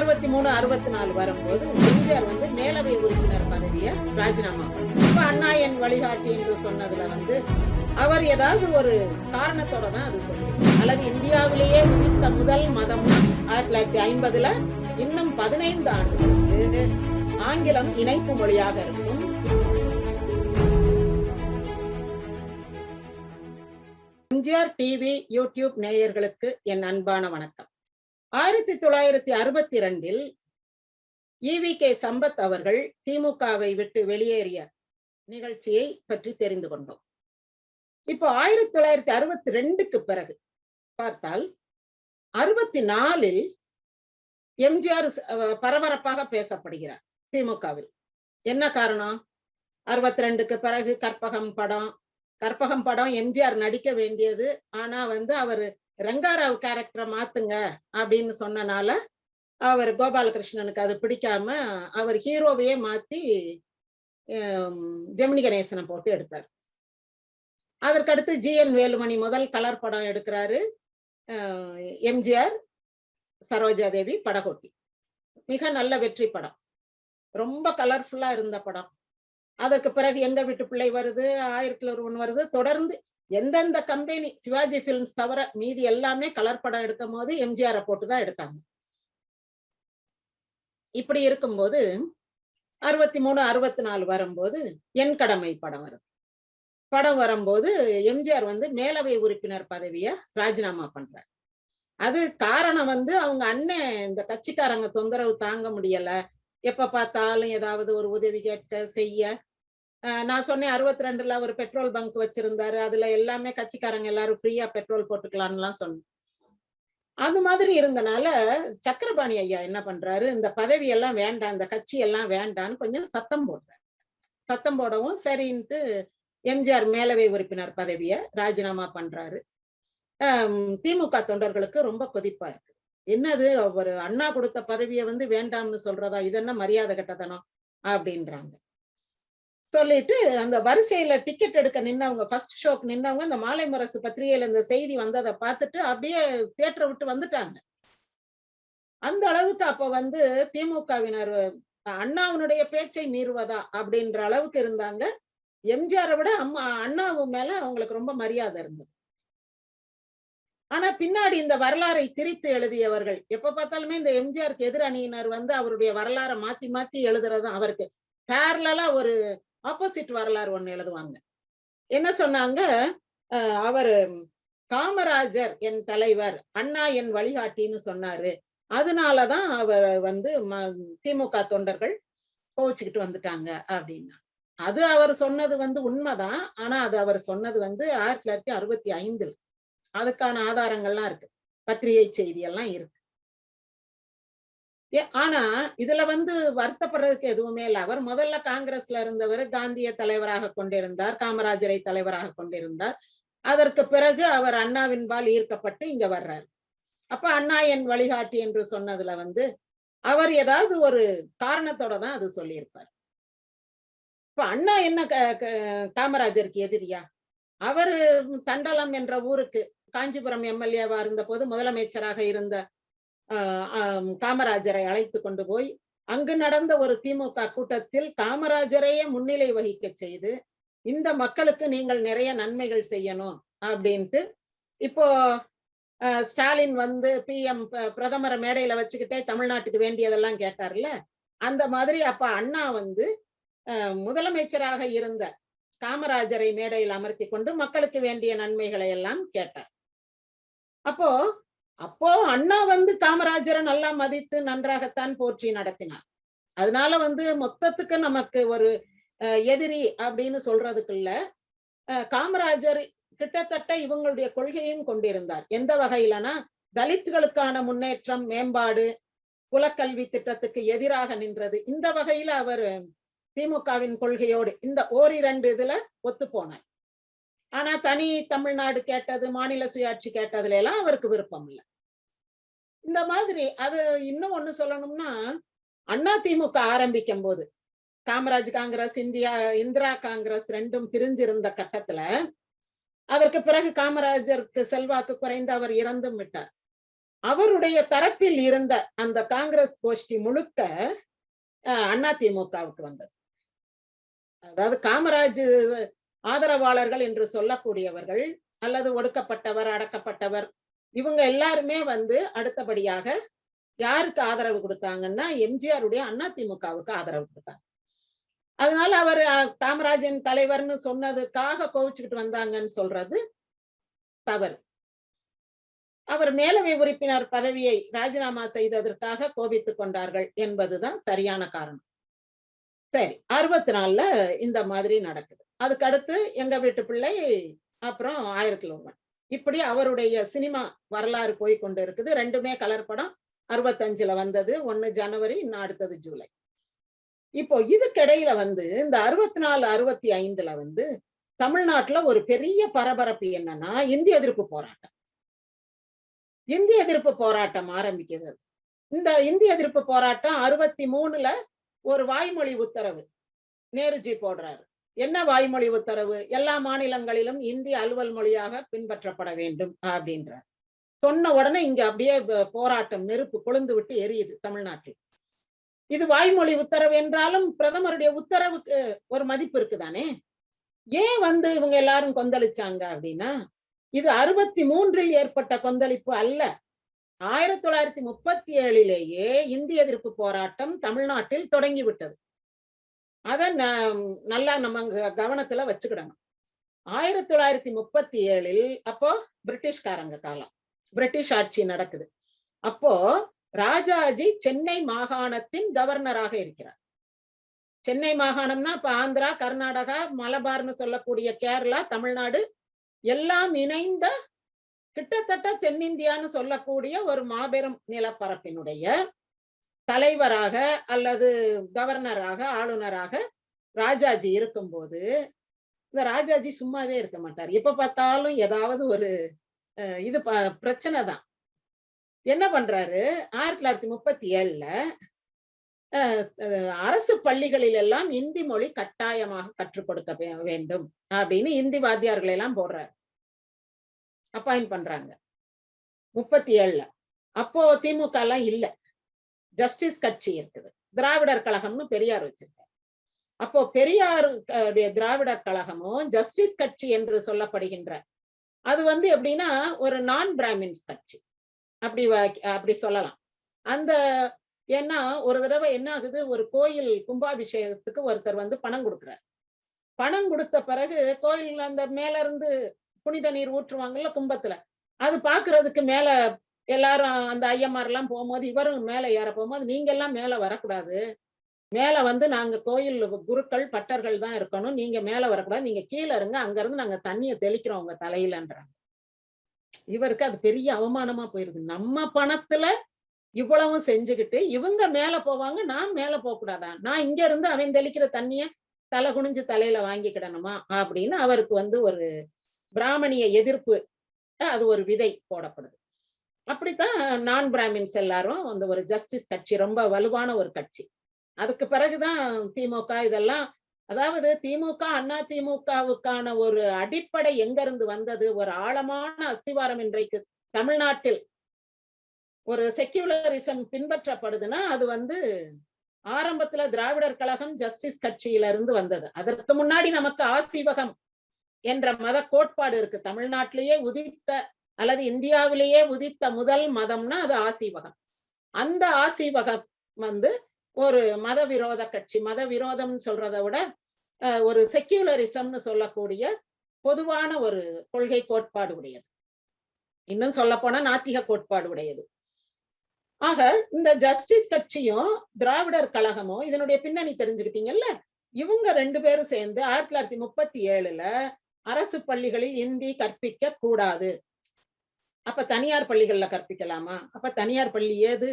அறுபத்தி மூணு அறுபத்தி நாலு வரும்போது எம்ஜிஆர் வந்து மேலவை உறுப்பினர் பதவியை ராஜினாமா பண்ணார் இப்ப அண்ணா என் வழிகாட்டி என்று சொன்னதுல வந்து அவர் ஏதாவது ஒரு காரணத்தோட தான் அது சொல்லி அல்லது இந்தியாவிலேயே உதித்த முதல் மதம் ஆயிரத்தி தொள்ளாயிரத்தி ஐம்பதுல இன்னும் பதினைந்து ஆண்டுகளுக்கு ஆங்கிலம் இணைப்பு மொழியாக இருக்கும். எம்ஜிஆர் டிவி யூடியூப் நேயர்களுக்கு என் அன்பான வணக்கம். ஆயிரத்தி தொள்ளாயிரத்தி அறுபத்தி இரண்டில் இவி கே சம்பத் அவர்கள் திமுகவை விட்டு வெளியேறிய நிகழ்ச்சியை பற்றி தெரிந்து கொண்டோம். இப்போ ஆயிரத்தி தொள்ளாயிரத்தி அறுபத்தி ரெண்டுக்கு பிறகு பார்த்தால் அறுபத்தி நாலில் எம்ஜிஆர் பரபரப்பாக பேசப்படுகிறார் திமுகவில். என்ன காரணம்? அறுபத்தி ரெண்டுக்கு பிறகு கற்பகம் படம் கற்பகம் படம் எம்ஜிஆர் நடிக்க வேண்டியது. ஆனா வந்து அவர் ரங்காராவ் கேரக்டரை மாத்துங்க அப்படின்னு சொன்னனால அவர் கோபாலகிருஷ்ணனுக்கு அது பிடிக்காம அவர் ஹீரோவையே மாத்தி ஜெமினி கணேசனை போட்டு எடுத்தார். அதற்கடுத்து ஜி என் வேலுமணி முதல் கலர் படம் எடுக்கிறாரு எம்ஜிஆர் சரோஜா தேவி படகோட்டி. மிக நல்ல வெற்றி படம். ரொம்ப கலர்ஃபுல்லா இருந்த படம். அதற்கு பிறகு எங்க வீட்டு பிள்ளை வருது ஆயிரத்துல ஒருவன் வருது தொடர்ந்து எந்தெந்த கம்பெனி சிவாஜி பிலிம்ஸ் தவிர மீதி எல்லாமே கலர் படம் எடுக்கும் போது எம்ஜிஆரை போட்டுதான் எடுத்தாங்க. இப்படி இருக்கும்போது அறுபத்தி மூணு அறுபத்தி நாலு வரும்போது என் கடமை படம் வருது. படம் வரும்போது எம்ஜிஆர் வந்து மேலவை உறுப்பினர் பதவிய ராஜினாமா பண்றார். அது காரணம் வந்து அவங்க அண்ணன் இந்த கட்சிக்காரங்க தொந்தரவு தாங்க முடியல. எப்ப பார்த்தாலும் ஏதாவது ஒரு உதவி கேட்க செய்ய நான் சொன்னேன் அறுபத்தி ரெண்டுல ஒரு பெட்ரோல் பங்க் வச்சிருந்தாரு. அதுல எல்லாமே கட்சிக்காரங்க எல்லாரும் ஃப்ரீயா பெட்ரோல் போட்டுக்கலாம்லாம் சொன்னேன். அது மாதிரி இருந்தனால சக்கரபாணி ஐயா என்ன பண்றாரு இந்த பதவி எல்லாம் வேண்டாம் இந்த கட்சி எல்லாம் வேண்டான்னு கொஞ்சம் சத்தம் போடுறாரு. சத்தம் போடவும் சரின்ட்டு எம்ஜிஆர் மேலவை உறுப்பினர் பதவிய ராஜினாமா பண்றாரு. திமுக தொண்டர்களுக்கு ரொம்ப கொதிப்பா இருக்கு. என்னது ஒரு அண்ணா கொடுத்த பதவியை வந்து வேண்டாம்னு சொல்றதா இது என்ன மரியாதை கட்டதனம்? அப்படின்றாங்க. சொல்லிட்டு அந்த வரிசையில டிக்கெட் எடுக்க நின்னவங்க ஃபர்ஸ்ட் ஷோக்கு நின்னவங்க இந்த மாலை முரசு பத்திரிகையில இந்த செய்தி வந்ததை பார்த்துட்டு அப்படியே தியேட்டரை விட்டு வந்துட்டாங்க. அந்த அளவுக்கு அப்ப வந்து திமுகவினர் அண்ணாவினுடைய பேச்சை மீறுவதா அப்படின்ற அளவுக்கு இருந்தாங்க. எம்ஜிஆரை விட அம்மா அண்ணாவு மேல அவங்களுக்கு ரொம்ப மரியாதை இருந்தது. ஆனா பின்னாடி இந்த வரலாறை திரித்து எழுதியவர்கள் எப்ப பார்த்தாலுமே இந்த எம்ஜிஆருக்கு எதிர் அணியினர் வந்து அவருடைய வரலாறை மாத்தி மாத்தி எழுதுறதும் அவருக்கு. பேரலா ஒரு ஆப்போசிட் வரலாறு ஒண்ணு எழுதுவாங்க. என்ன சொன்னாங்க? அவர் காமராஜர் என் தலைவர் அண்ணா என் வழிகாட்டின்னு சொன்னாரு. அதனாலதான் அவர் வந்து திமுக தொண்டர்கள் கோவிச்சுக்கிட்டு வந்துட்டாங்க அப்படின்னா. அது அவர் சொன்னது வந்து உண்மைதான். ஆனா அது அவர் சொன்னது வந்து ஆயிரத்தி தொள்ளாயிரத்தி அறுபத்தி ஐந்துல. அதுக்கான ஆதாரங்கள்லாம் இருக்கு. பத்திரிகை செய்தி எல்லாம் இருக்கு. ஆனா இதுல வந்து வருத்தப்படுறதுக்கு எதுவுமே இல்லை. அவர் முதல்ல காங்கிரஸ்ல இருந்தவர் காந்திய தலைவராக கொண்டிருந்தார் காமராஜரை தலைவராக கொண்டிருந்தார். அதற்கு பிறகு அவர் அண்ணாவின்பால் ஈர்க்கப்பட்டு இங்க வர்றாரு. அப்ப அண்ணா என் வழிகாட்டி என்று சொன்னதுல வந்து அவர் ஏதாவது ஒரு காரணத்தோட தான் அது சொல்லியிருப்பார். இப்ப அண்ணா என்ன காமராஜருக்கு எதிரியா? அவரு தண்டலம் என்ற ஊருக்கு காஞ்சிபுரம் எம்எல்ஏவா இருந்த போது முதலமைச்சராக இருந்த காமராஜரை அழைத்து கொண்டு போய் அங்கு நடந்த ஒரு திமுக கூட்டத்தில் காமராஜரையே முன்னிலை வகிக்க செய்து இந்த மக்களுக்கு நீங்கள் நிறைய நன்மைகள் செய்யணும் அப்படின்ட்டு இப்போ ஸ்டாலின் வந்து பி எம் பிரதமரை மேடையில வச்சுக்கிட்டே தமிழ்நாட்டுக்கு வேண்டியதெல்லாம் கேட்டார்ல அந்த மாதிரி அப்ப அண்ணா வந்து முதலமைச்சராக இருந்த காமராஜரை மேடையில் அமர்த்தி கொண்டு மக்களுக்கு வேண்டிய நன்மைகளை எல்லாம் கேட்டார். அப்போ அப்போ அண்ணா வந்து காமராஜரை நல்லா மதித்து நன்றாகத்தான் போற்றி நடத்தினார். அதனால வந்து மொத்தத்துக்கு நமக்கு ஒரு எதிரி அப்படின்னு சொல்றதுக்குள்ள காமராஜர் கிட்டத்தட்ட இவங்களுடைய கொள்கையும் கொண்டிருந்தார். எந்த வகையிலனா தலித்துகளுக்கான முன்னேற்றம் மேம்பாடு குலக்கல்வி திட்டத்துக்கு எதிராக நின்றது. இந்த வகையில அவர் திமுகவின் கொள்கையோடு இந்த ஓரிரண்டு இதுல ஒத்து போனார். ஆனா தனி தமிழ்நாடு கேட்டது மாநில சுயாட்சி கேட்டதுல எல்லாம் அவருக்கு விருப்பம் இல்லை. இந்த மாதிரி அது இன்னும் ஒண்ணு சொல்லணும்னா அண்ணா திமுக ஆரம்பிக்கும் போது Kamaraj Congress India Indira Congress ரெண்டும் பிரிஞ்சிருந்த கட்டத்துல அதற்கு பிறகு காமராஜருக்கு செல்வாக்கு குறைந்து அவர் இறந்தும் விட்டார். அவருடைய தரப்பில் இருந்த அந்த காங்கிரஸ் கோஷ்டி முழுக்க அண்ணா திமுகவுக்கு வந்தது. அதாவது காமராஜ் ஆதரவாளர்கள் என்று சொல்லக்கூடியவர்கள் அல்லது ஒடுக்கப்பட்டவர் அடக்கப்பட்டவர் இவங்க எல்லாருமே வந்து அடுத்தபடியாக யாருக்கு ஆதரவு கொடுத்தாங்கன்னா எம்ஜிஆருடைய திமுகவுக்கு ஆதரவு கொடுத்தாங்க. அதனால அவர் காமராஜன் தலைவர்னு சொன்னதுக்காக கோவிச்சுக்கிட்டு வந்தாங்கன்னு சொல்றது தவறு. அவர் மேலவை உறுப்பினர் பதவியை ராஜினாமா செய்ததற்காக கோபித்துக் கொண்டார்கள் என்பதுதான் சரியான காரணம். சரி அறுபத்தி நாலுல இந்த மாதிரி நடக்குது. அதுக்கு அடுத்து எங்க வீட்டு பிள்ளை அப்புறம் ஆயிரத்தி ஒருவன் இப்படி அவருடைய சினிமா வரலாறு போய் கொண்டு இருக்குது ரெண்டுமே கலர் படம் அறுபத்தஞ்சுல வந்தது. ஒன்னு ஜனவரி இன்னும் அடுத்தது ஜூலை. இப்போ இதுக்கிடையில வந்து இந்த அறுபத்தி நாலு அறுபத்தி ஐந்துல வந்து தமிழ்நாட்டுல ஒரு பெரிய பரபரப்பு என்னன்னா இந்திய எதிர்ப்பு போராட்டம். இந்திய எதிர்ப்பு போராட்டம் ஆரம்பிக்கிறது. இந்த இந்திய எதிர்ப்பு போராட்டம் அறுபத்தி மூணுல ஒரு வாய்மொழி உத்தரவு நேருஜி போடுறாரு. என்ன வாய்மொழி உத்தரவு? எல்லா மாநிலங்களிலும் இந்தி அலுவல் மொழியாக பின்பற்றப்பட வேண்டும் அப்படின்றார். சொன்ன உடனே இங்க அப்படியே போராட்டம் நெருப்பு கொழுந்து விட்டு எரியுது தமிழ்நாட்டில். இது வாய்மொழி உத்தரவு என்றாலும் பிரதமருடைய உத்தரவுக்கு ஒரு மதிப்பு இருக்குதானே? ஏன் வந்து இவங்க எல்லாரும் கொந்தளிச்சாங்க அப்படின்னா இது அறுபத்தி மூன்றில் ஏற்பட்ட கொந்தளிப்பு அல்ல. ஆயிரத்தி தொள்ளாயிரத்தி முப்பத்தி ஏழிலேயே இந்திய எதிர்ப்பு போராட்டம் தமிழ்நாட்டில் தொடங்கி விட்டது அத நல்லா நம்ம கவனத்துல வச்சுக்கிடணும். ஆயிரத்தி தொள்ளாயிரத்தி முப்பத்தி ஏழில் அப்போ பிரிட்டிஷ்காரங்க காலம் பிரிட்டிஷ் ஆட்சி நடக்குது. அப்போ ராஜாஜி சென்னை மாகாணத்தின் கவர்னராக இருக்கிறார். சென்னை மாகாணம்னா இப்ப ஆந்திரா கர்நாடகா மலபார்னு சொல்லக்கூடிய கேரளா தமிழ்நாடு எல்லாம் இணைந்த கிட்டத்தட்ட தென்னிந்தியான்னு சொல்லக்கூடிய ஒரு மாபெரும் நிலப்பரப்பினுடைய தலைவராக அல்லது கவர்னராக ஆளுநராக ராஜாஜி இருக்கும்போது இந்த ராஜாஜி சும்மாவே இருக்க மாட்டார். எப்ப பார்த்தாலும் ஏதாவது ஒரு இது பிரச்சனை தான். என்ன பண்றாரு? ஆயிரத்தி தொள்ளாயிரத்தி முப்பத்தி ஏழுல அரசு பள்ளிகளில் எல்லாம் இந்தி மொழி கட்டாயமாக கற்றுக் கொடுக்க வேண்டும் அப்படின்னு இந்தி வாத்தியார்களை எல்லாம் போடுறாரு. அப்பாயிண்ட் பண்றாங்க. முப்பத்தி ஏழுல. அப்போ திமுக எல்லாம் இல்லை. ஜஸ்டிஸ் கட்சி இருக்குது. திராவிடர் கழகம்னு பெரியார் வச்சிருக்கார். அப்போ பெரியார் திராவிடர் கழகமும் ஜஸ்டிஸ் கட்சி என்று சொல்லப்படுகின்ற அது வந்து எப்படின்னா ஒரு நான் பிராமின்ஸ் கட்சி. அப்படி அப்படி சொல்லலாம். அந்த ஏன்னா ஒரு தடவை என்ன ஆகுது? ஒரு கோயில் கும்பாபிஷேகத்துக்கு ஒருத்தர் வந்து பணம் கொடுக்குறாரு. பணம் கொடுத்த பிறகு கோயில் அந்த மேல இருந்து புனித நீர் ஊற்றுவாங்கல்ல கும்பத்துல அது பாக்குறதுக்கு மேல எல்லாரும் அந்த ஐயம்மார் எல்லாம் போகும்போது இவரும் மேல ஏற போகும்போது நீங்க எல்லாம் மேல வரக்கூடாது. மேல வந்து நாங்க கோயில் குருக்கள் பட்டர்கள் தான் இருக்கணும். நீங்க மேல வரக்கூடாது. நீங்க கீழே இருங்க. அங்க இருந்து நாங்க தண்ணிய தெளிக்கிறோம் உங்க தலையிலன்றாங்க. இவருக்கு அது பெரிய அவமானமா போயிருது. நம்ம பணத்துல இவ்வளவும் செஞ்சுக்கிட்டு இவங்க மேல போவாங்க நான் மேல போக கூடாதான் நான் இங்க இருந்து அவன் தெளிக்கிற தண்ணிய தலை குனிஞ்சு தலையில வாங்கிக்கிடணுமா? அப்படின்னு அவருக்கு வந்து ஒரு பிராமணிய எதிர்ப்பு அது ஒரு விதை போடப்படுது. அப்படித்தான் நான் பிராமின்ஸ் எல்லாரும் அந்த ஒரு ஜஸ்டிஸ் கட்சி ரொம்ப வலுவான ஒரு கட்சி. அதுக்கு பிறகுதான் திமுக இதெல்லாம் அதாவது திமுக அண்ணா திமுகவுக்கான ஒரு அடிப்படை எங்க இருந்து வந்தது? ஒரு ஆழமான அஸ்திவாரம் இன்றைக்கு தமிழ்நாட்டில் ஒரு செக்யூலரிசம் பின்பற்றப்படுதுன்னா அது வந்து ஆரம்பத்துல திராவிடர் கழகம் ஜஸ்டிஸ் கட்சியில இருந்து வந்தது. அதற்கு முன்னாடி நமக்கு ஆசீவகம் என்ற மத கோட்பாடு இருக்கு. தமிழ்நாட்டிலேயே உதித்த அல்லது இந்தியாவிலேயே உதித்த முதல் மதம்னா அது ஆசீவகம். அந்த ஆசீவகம் வந்து ஒரு மத விரோத கட்சி மத விரோதம்னு சொல்றதை விட ஒரு செக்யூலரிசம்னு சொல்லக்கூடிய பொதுவான ஒரு கொள்கை கோட்பாடு உடையது. இன்னும் சொல்ல போனா நாத்திக கோட்பாடு உடையது. ஆக இந்த ஜஸ்டிஸ் கட்சியும் திராவிடர் கழகமும் இதனுடைய பின்னணி தெரிஞ்சுக்கிட்டீங்கல்ல? இவங்க ரெண்டு பேரும் சேர்ந்து ஆயிரத்தி தொள்ளாயிரத்தி முப்பத்தி ஏழுல அரசு பள்ளிகளில் இந்தி கற்பிக்க கூடாது. அப்ப தனியார் பள்ளிகள்ல கற்பிக்கலாமா? அப்ப தனியார் பள்ளி ஏது?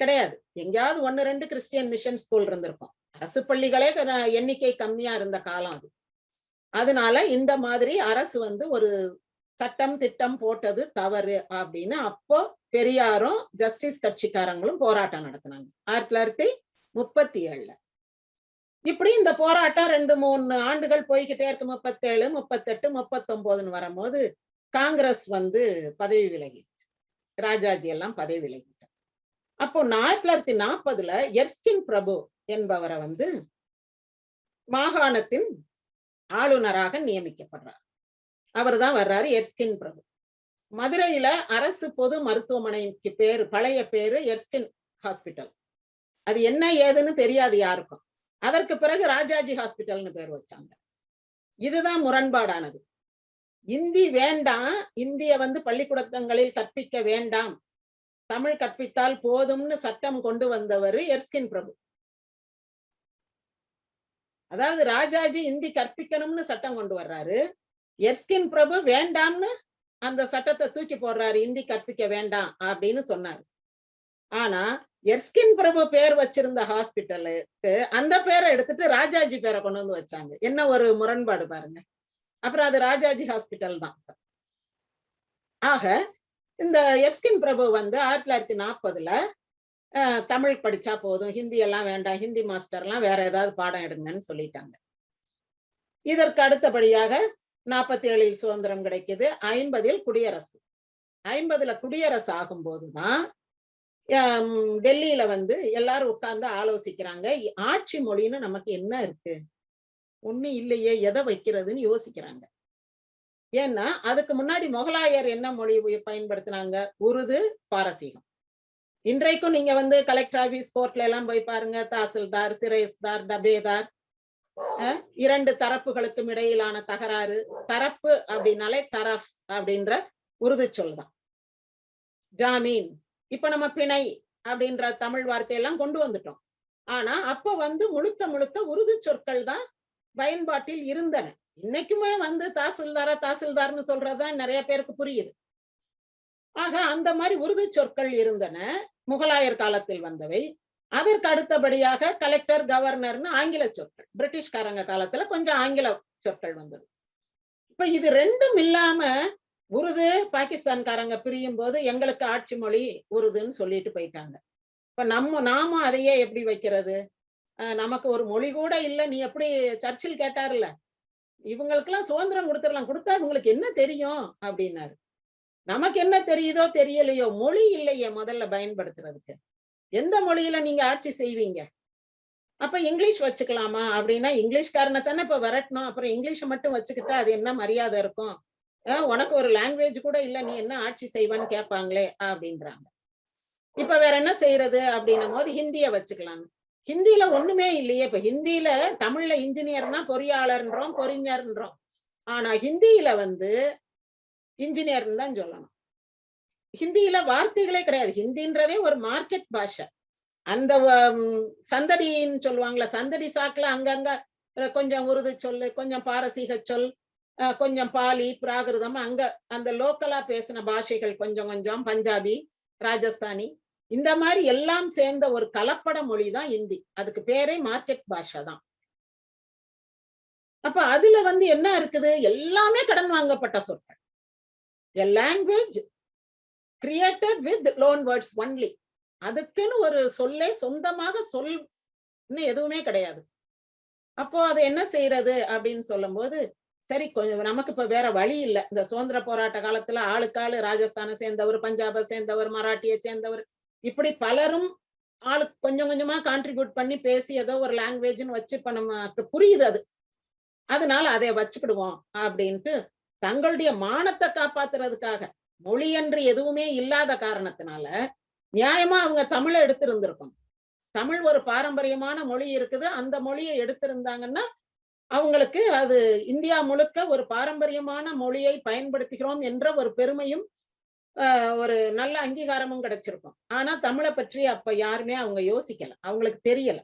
கிடையாது. எங்கேயாவது ஒன்னு ரெண்டு கிறிஸ்டியன் மிஷன் ஸ்கூல் இருந்திருக்கும். அரசு பள்ளிகளே எண்ணிக்கை கம்மியா இருந்த காலம் அது. அதனால இந்த மாதிரி அரசு வந்து ஒரு சட்டம் திட்டம் போட்டது தவறு அப்படின்னு அப்போ பெரியாரும் ஜஸ்டிஸ் கட்சிக்காரங்களும் போராட்டம் நடத்தினாங்க. ஆயிரத்தி தொள்ளாயிரத்தி முப்பத்தி ஏழுல இப்படி இந்த போராட்டம் ரெண்டு மூணு ஆண்டுகள் போய்கிட்டே இருக்கு. முப்பத்தேழு முப்பத்தெட்டு முப்பத்தொன்பதுன்னு வரும்போது காங்கிரஸ் வந்து பதவி விலகிச்சு ராஜாஜி எல்லாம் பதவி விலகிட்டார் அப்போ ஆயிரத்தி தொள்ளாயிரத்தி நாற்பதுல எர்ஸ்கின் பிரபு என்பவரை வந்து மாகாணத்தின் ஆளுநராக நியமிக்கப்படுறார். அவர் தான் வர்றாரு எர்ஸ்கின் பிரபு. மதுரையில அரசு பொது மருத்துவமனைக்கு பேரு பழைய பேரு எர்ஸ்கின் ஹாஸ்பிட்டல் அது என்ன ஏதுன்னு தெரியாது யாருக்கும். அதற்கு பிறகு ராஜாஜி ஹாஸ்பிட்டல்னு பேர் வச்சாங்க. இதுதான் முரண்பாடானது. இந்தி வேண்டாம் இந்திய வந்து பள்ளிக்கூடங்களில் கற்பிக்க வேண்டாம். தமிழ் கற்பித்தால் போதும்னு சட்டம் கொண்டு வந்தவர் எர்ஸ்கின் பிரபு. அதாவது ராஜாஜி இந்தி கற்பிக்கணும்னு சட்டம் கொண்டு வர்றாரு. எர்ஸ்கின் பிரபு வேண்டாம்னு அந்த சட்டத்தை தூக்கி போடுறாரு இந்தி கற்பிக்க வேண்டாம் அப்படின்னு சொன்னாரு. ஆனா எர்ஸ்கின் பிரபு பேர் வச்சிருந்த ஹாஸ்பிட்டலுக்கு அந்த பேரை எடுத்துட்டு ராஜாஜி பேரை கொண்டு வந்து வச்சாங்க. என்ன ஒரு முரண்பாடு பாருங்க. அப்புறம் அது ராஜாஜி ஹாஸ்பிட்டல் தான். ஆக இந்த எஸ்கின் பிரபு வந்து ஆயிரத்தி தொள்ளாயிரத்தி நாற்பதுல தமிழ் படிச்சா போதும் ஹிந்தி எல்லாம் வேண்டாம் ஹிந்தி மாஸ்டர் எல்லாம் வேற ஏதாவது பாடம் எடுங்கன்னு சொல்லிட்டாங்க. இதற்கு அடுத்தபடியாக நாற்பத்தி ஏழில் சுதந்திரம் கிடைக்குது ஐம்பதில் குடியரசு. ஐம்பதுல குடியரசு ஆகும் போதுதான் டெல்லியில வந்து எல்லாரும் உட்கார்ந்து ஆலோசிக்கிறாங்க ஆட்சி மொழின்னு நமக்கு என்ன இருக்கு? ஒண்ணு இல்லையே எதை வைக்கிறதுன்னு யோசிக்கிறாங்க. ஏன்னா அதுக்கு முன்னாடி முகலாயர் என்ன மொழி பயன்படுத்தினாங்க? உருது பாரசீகம். இன்றைக்கும் நீங்க வந்து கலெக்டர் ஆபீஸ் கோர்ட்ல எல்லாம் போய் பாருங்க. தாசில்தார் சிரேஸ்தார் டபேதார் இரண்டு தரப்புகளுக்கும் இடையிலான தகராறு தரப்பு அப்படின்னாலே தரப் அப்படின்ற உருது சொல் தான். ஜாமீன். இப்ப நம்ம பிணை அப்படின்ற தமிழ் வார்த்தையெல்லாம் கொண்டு வந்துட்டோம். ஆனா அப்ப வந்து முழுக்க முழுக்க உருது சொற்கள் தான் பயன்பாட்டில் இருந்தன. இன்னைக்குமே வந்து தாசில்தாரா தாசில்தார்னு சொல்றதுதான் நிறைய பேருக்கு புரியுது. ஆக அந்த மாதிரி உருது சொற்கள் இருந்தன. முகலாயர் காலத்தில் வந்தவை. அதற்கு அடுத்தபடியாக கலெக்டர் கவர்னர்னு ஆங்கில சொற்கள். பிரிட்டிஷ்காரங்க காலத்துல கொஞ்சம் ஆங்கில சொற்கள் வந்தது. இப்ப இது ரெண்டும் இல்லாம உருது பாகிஸ்தான்காரங்க பிரியும் போது எங்களுக்கு ஆட்சி மொழி உருதுன்னு சொல்லிட்டு போயிட்டாங்க. இப்ப நம்ம நாமும் அதையே எப்படி வைக்கிறது? நமக்கு ஒரு மொழி கூட இல்ல. நீ எப்படி சர்ச்சில் கேட்டார்ல? இவங்களுக்கெல்லாம் சுதந்திரம் கொடுத்துடலாம். கொடுத்தா இவங்களுக்கு என்ன தெரியும்? அப்படின்னாரு. நமக்கு என்ன தெரியுதோ தெரியலையோ மொழி இல்லையே முதல்ல பயன்படுத்துறதுக்கு. எந்த மொழியில நீங்க ஆட்சி செய்வீங்க? அப்ப இங்கிலீஷ் வச்சுக்கலாமா? அப்படின்னா இங்கிலீஷ்காரனை தானே இப்ப விரட்டணும். அப்புறம் இங்கிலீஷை மட்டும் வச்சுக்கிட்டா அது என்ன மரியாதை இருக்கும்? உனக்கு ஒரு லாங்குவேஜ் கூட இல்ல. நீ என்ன ஆட்சி செய்வான்னு கேட்பாங்களே? அப்படின்றாங்க. இப்ப வேற என்ன செய்யறது? அப்படின்னும் போது ஹிந்திய வச்சுக்கலாம் ஹிந்தியில ஒண்ணுமே இல்லையே. இப்ப ஹிந்தியில தமிழ்ல இன்ஜினியர்னா பொறியாளர்ன்றோம் பொறிஞர்ன்றோம். ஆனா ஹிந்தியில வந்து இன்ஜினியர்னு தான் சொல்லணும். ஹிந்தியில வார்த்தைகளே கிடையாது. ஹிந்தின்றதே ஒரு மார்க்கெட் பாஷை. அந்த சந்தடின்னு சொல்லுவாங்களே சந்தடி சாக்குல அங்கங்க கொஞ்சம் உருது சொல்லு கொஞ்சம் பாரசீக சொல் கொஞ்சம் பாலி பிராகிருதம் அங்க அந்த லோக்கலா பேசின பாஷைகள் கொஞ்சம் கொஞ்சம் பஞ்சாபி ராஜஸ்தானி இந்த மாதிரி எல்லாம் சேர்ந்த ஒரு கலப்பட மொழி தான் இந்தி. அதுக்கு பேரே மார்க்கெட் பாஷா தான் அப்ப அதுல வந்து என்ன இருக்குது? எல்லாமே கடன் வாங்கப்பட்ட சொற்கள். A language created with loan words only அதுக்குன்னு ஒரு சொல்லே சொந்தமாக சொல் எதுவுமே கிடையாது. அப்போ அதை என்ன செய்யறது அப்படின்னு சொல்லும் போது சரி கொஞ்சம் நமக்கு இப்ப வேற வழி இல்லை. இந்த சுதந்திர போராட்ட காலத்துல ஆளுக்காளு ராஜஸ்தானை சேர்ந்தவர் பஞ்சாபை சேர்ந்தவர் மராட்டியை சேர்ந்தவர் இப்படி பலரும் ஆளுக்கு கொஞ்சம் கொஞ்சமா கான்ட்ரிபியூட் பண்ணி பேசி ஏதோ ஒரு லாங்குவேஜ்னு வச்சு இப்ப நமக்கு புரியுது அது. அதனால அதை வச்சுக்கிடுவோம் அப்படின்ட்டு தங்களுடைய மானத்தை காப்பாத்துறதுக்காக மொழி என்று எதுவுமே இல்லாத காரணத்தினால நியாயமா அவங்க தமிழை எடுத்திருந்திருக்கும் தமிழ் ஒரு பாரம்பரியமான மொழி இருக்குது. அந்த மொழியை எடுத்திருந்தாங்கன்னா அவங்களுக்கு அது இந்தியா முழுக்க ஒரு பாரம்பரியமான மொழியை பயன்படுத்துகிறோம் என்ற ஒரு பெருமையும் ஒரு நல்ல அங்கீகாரமும் கிடைச்சிருக்கும். ஆனா தமிழை பற்றி அப்ப யாருமே அவங்க யோசிக்கல. அவங்களுக்கு தெரியல.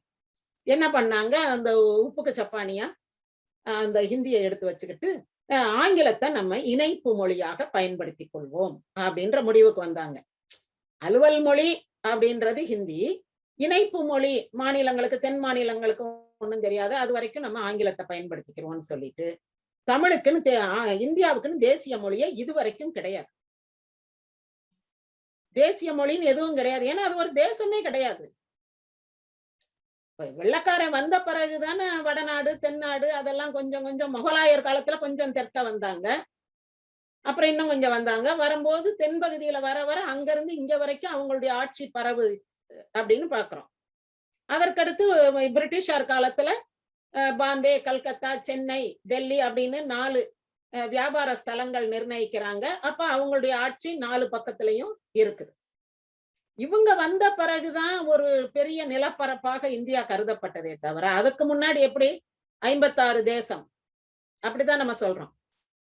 என்ன பண்ணாங்க? அந்த உப்புக்கு சப்பானியா? அந்த ஹிந்தியை எடுத்து வச்சுக்கிட்டு ஆங்கிலத்தை நம்ம இணைப்பு மொழியாக பயன்படுத்தி கொள்வோம் அப்படின்ற முடிவுக்கு வந்தாங்க. அலுவல் மொழி அப்படின்றது ஹிந்தி. இணைப்பு மொழி மாநிலங்களுக்கு தென் மாநிலங்களுக்கு ஒன்றும் தெரியாது. அது வரைக்கும் நம்ம ஆங்கிலத்தை பயன்படுத்திக்கிறோம்னு சொல்லிட்டு தமிழுக்குன்னு இந்தியாவுக்குன்னு தேசிய மொழியே இது வரைக்கும் கிடையாது. தேசிய மொழின்னு எதுவும் கிடையாது. ஏன்னா அது ஒரு தேசமே கிடையாது. வெள்ளக்காரன் வந்த பிறகுதானே வடநாடு தென்னாடு அதெல்லாம் கொஞ்சம் கொஞ்சம் முகலாயர் காலத்துல கொஞ்சம் தெற்க வந்தாங்க. அப்புறம் இன்னும் கொஞ்சம் வந்தாங்க. வரும்போது தென்பகுதியில வர வர அங்கிருந்து இங்க வரைக்கும் அவங்களுடைய ஆட்சி பரவு அப்படின்னு பாக்குறோம். அதற்கடுத்து பிரிட்டிஷார் காலத்துல பாம்பே கல்கத்தா சென்னை டெல்லி அப்படின்னு நாலு வியாபார ஸ்தலங்கள் நிர்ணயிக்கிறாங்க. அப்ப அவங்களுடைய ஆட்சி நாலு பக்கத்துலயும் இருக்குது. இவங்க வந்த பிறகுதான் ஒரு பெரிய நிலப்பரப்பாக இந்தியா கருதப்பட்டதே தவிர அதுக்கு முன்னாடி எப்படி? ஐம்பத்தாறு தேசம். அப்படிதான் நம்ம சொல்றோம்.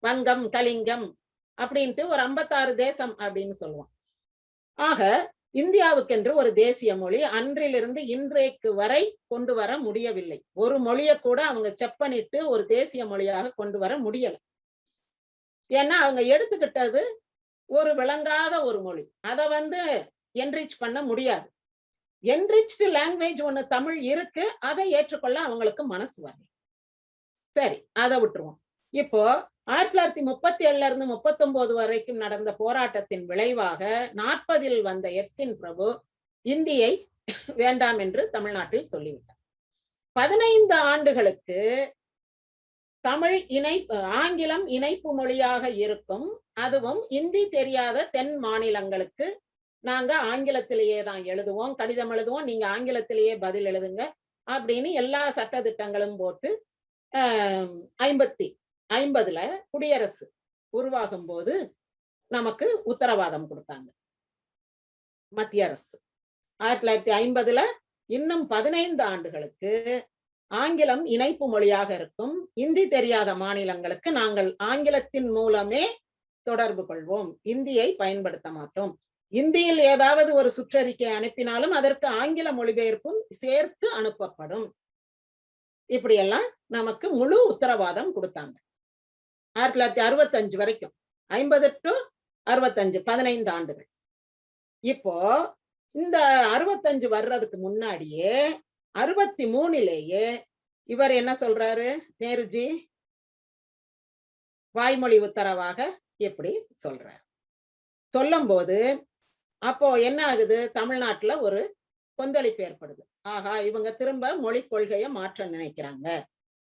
வங்கம் கலிங்கம் அப்படின்ட்டு ஒரு ஐம்பத்தாறு தேசம் அப்படின்னு சொல்லுவோம். ஆக இந்தியாவுக்கென்று ஒரு தேசிய மொழி அன்றிலிருந்து இன்றைக்கு வரை கொண்டு வர முடியவில்லை. ஒரு மொழியை கூட அவங்க செப்பனிட்டு ஒரு தேசிய மொழியாக கொண்டு வர முடியல. ஏன்னா அவங்க எடுத்துக்கிட்டது ஒரு விளங்காத ஒரு மொழி. அதை வந்து என்ரிச் பண்ண முடியாது. என்ரிச்டு லாங்குவேஜ் ஒன்று தமிழ் இருக்கு. அதை ஏற்றுக்கொள்ள அவங்களுக்கு மனசு வரல. சரி அதை விட்டுருவோம். இப்போ ஆயிரத்தி தொள்ளாயிரத்தி முப்பத்தி ஏழுல இருந்து முப்பத்தி ஒன்பது வரைக்கும் நடந்த போராட்டத்தின் விளைவாக நாற்பதில் வந்த எர்ஸ்கின் பிரபு இந்தியை வேண்டாம் என்று தமிழ்நாட்டில் சொல்லிவிட்டார். பதினைந்து ஆண்டுகளுக்கு தமிழ் இணை ஆங்கிலம் இணைப்பு மொழியாக இருக்கும். அதுவும் இந்தி தெரியாத தென் மாநிலங்களுக்கு நாங்க ஆங்கிலத்திலேயே தான் எழுதுவோம். கடிதம் எழுதுவோம். நீங்க ஆங்கிலத்திலேயே பதில் எழுதுங்க அப்படின்னு எல்லா சட்டதிட்டங்களும் போட்டு ஐம்பத்தி ஐம்பதுல குடியரசு உருவாகும் போது நமக்கு உத்தரவாதம் கொடுத்தாங்க. மத்திய அரசு. ஆயிரத்தி தொள்ளாயிரத்தி ஐம்பதுல இன்னும் பதினைந்து ஆண்டுகளுக்கு ஆங்கிலம் இணைப்பு மொழியாக இருக்கும். இந்தி தெரியாத மாநிலங்களுக்கு நாங்கள் ஆங்கிலத்தின் மூலமே தொடர்பு கொள்வோம். இந்தியை பயன்படுத்த மாட்டோம். இந்தியில் ஏதாவது ஒரு சுற்றறிக்கை அனுப்பினாலும் அதற்கு ஆங்கில மொழிபெயர்ப்பும் சேர்த்து அனுப்பப்படும். இப்படியெல்லாம் நமக்கு முழு உத்தரவாதம் கொடுத்தாங்க. ஆயிரத்தி தொள்ளாயிரத்தி அறுபத்தஞ்சு வரைக்கும். ஐம்பது டு அறுபத்தஞ்சு பதினைந்து ஆண்டுகள். இப்போ இந்த அறுபத்தஞ்சு வர்றதுக்கு முன்னாடியே அறுபத்தி மூணுலேயே இவர் என்ன சொல்றாரு? நேருஜி வாய்மொழி உத்தரவாக எப்படி சொல்றார்? சொல்லும் போது அப்போ என்ன ஆகுது? தமிழ்நாட்டுல ஒரு கொந்தளிப்பு ஏற்படுது. ஆகா இவங்க திரும்ப மொழி கொள்கையை மாற்ற நினைக்கிறாங்க.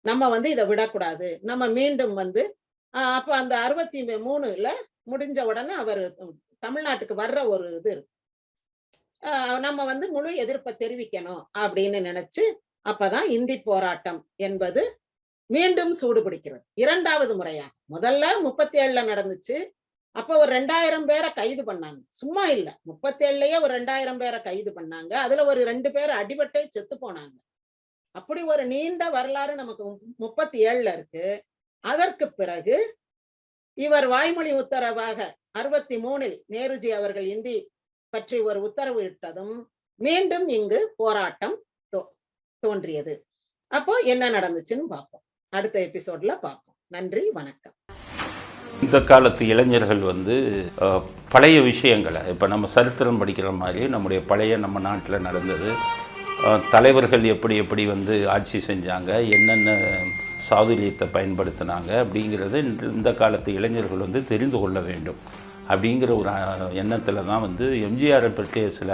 நம்ம வந்து இதை விடக்கூடாது. நம்ம மீண்டும் வந்து ஆஹ் அப்ப அந்த அறுபத்தி மூணுல முடிஞ்ச உடனே அவர் தமிழ்நாட்டுக்கு வர்ற ஒரு இது இருக்கு. ஆஹ் நம்ம வந்து முழு எதிர்ப்பை தெரிவிக்கணும் அப்படின்னு நினைச்சு அப்பதான் இந்தி போராட்டம் என்பது மீண்டும் சூடு பிடிக்கிறது. இரண்டாவது முறையாக. முதல்ல முப்பத்தி ஏழுல நடந்துச்சு. அப்ப ஒரு ரெண்டாயிரம் பேரை கைது பண்ணாங்க. சும்மா இல்ல. முப்பத்தி ஏழுலயே ஒரு ரெண்டாயிரம் பேரை கைது பண்ணாங்க. அதுல ஒரு ரெண்டு பேர் அடிபட்டே செத்து போனாங்க. அப்படி ஒரு நீண்ட வரலாறு நமக்கு முப்பத்தி ஏழுல இருக்கு. அதற்கு பிறகு இவர் வாய்மொழி உத்தரவாக அறுபத்தி மூணில் நேருஜி அவர்கள் இந்தி பற்றி ஒரு உத்தரவு இட்டதும் மீண்டும் இங்கு போராட்டம் தோன்றியது. அப்போ என்ன நடந்துச்சுன்னு பார்ப்போம். அடுத்த எபிசோட்ல பார்ப்போம். நன்றி வணக்கம். இந்த காலத்து இளைஞர்கள் வந்து பழைய விஷயங்களை இப்போ நம்ம சரித்திரம் படிக்கிற மாதிரி நம்முடைய பழைய நம்ம நாட்டில் நடந்தது. தலைவர்கள் எப்படி எப்படி வந்து ஆட்சி செஞ்சாங்க என்னென்ன சாதுரியத்தை பயன்படுத்தினாங்க அப்படிங்கிறத இந்த காலத்து இளைஞர்கள் வந்து தெரிந்து கொள்ள வேண்டும். அப்படிங்கிற ஒரு எண்ணத்தில் தான் வந்து எம்ஜிஆரை பற்றிய சில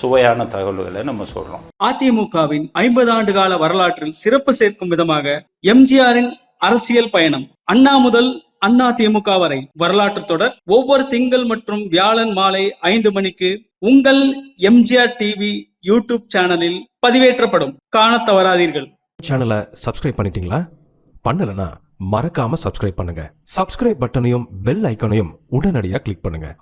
சுவையான தகவல்களை நம்ம சொல்கிறோம் அதிமுகவின் ஐம்பது ஆண்டு கால வரலாற்றில் சிறப்பு சேர்க்கும் விதமாக எம்ஜிஆரின் அரசியல் பயணம் அண்ணா முதல் அண்ணா திமுக வரை வரலாற்று தொடர். ஒவ்வொரு திங்கள் மற்றும் வியாழன் மாலை ஐந்து மணிக்கு உங்கள் எம்ஜிஆர் டிவி யூடியூப் சேனலில் பதிவேற்றப்படும். காணத் தவறாதீர்கள். சேனலை சப்ஸ்கிரைப் பண்ணிட்டீங்களா? பண்ணலனா மறக்காம சப்ஸ்கிரைப் பண்ணுங்க. சப்ஸ்கிரைப் பட்டனையும் பெல் ஐகானையும் உடனடியாக கிளிக் பண்ணுங்க.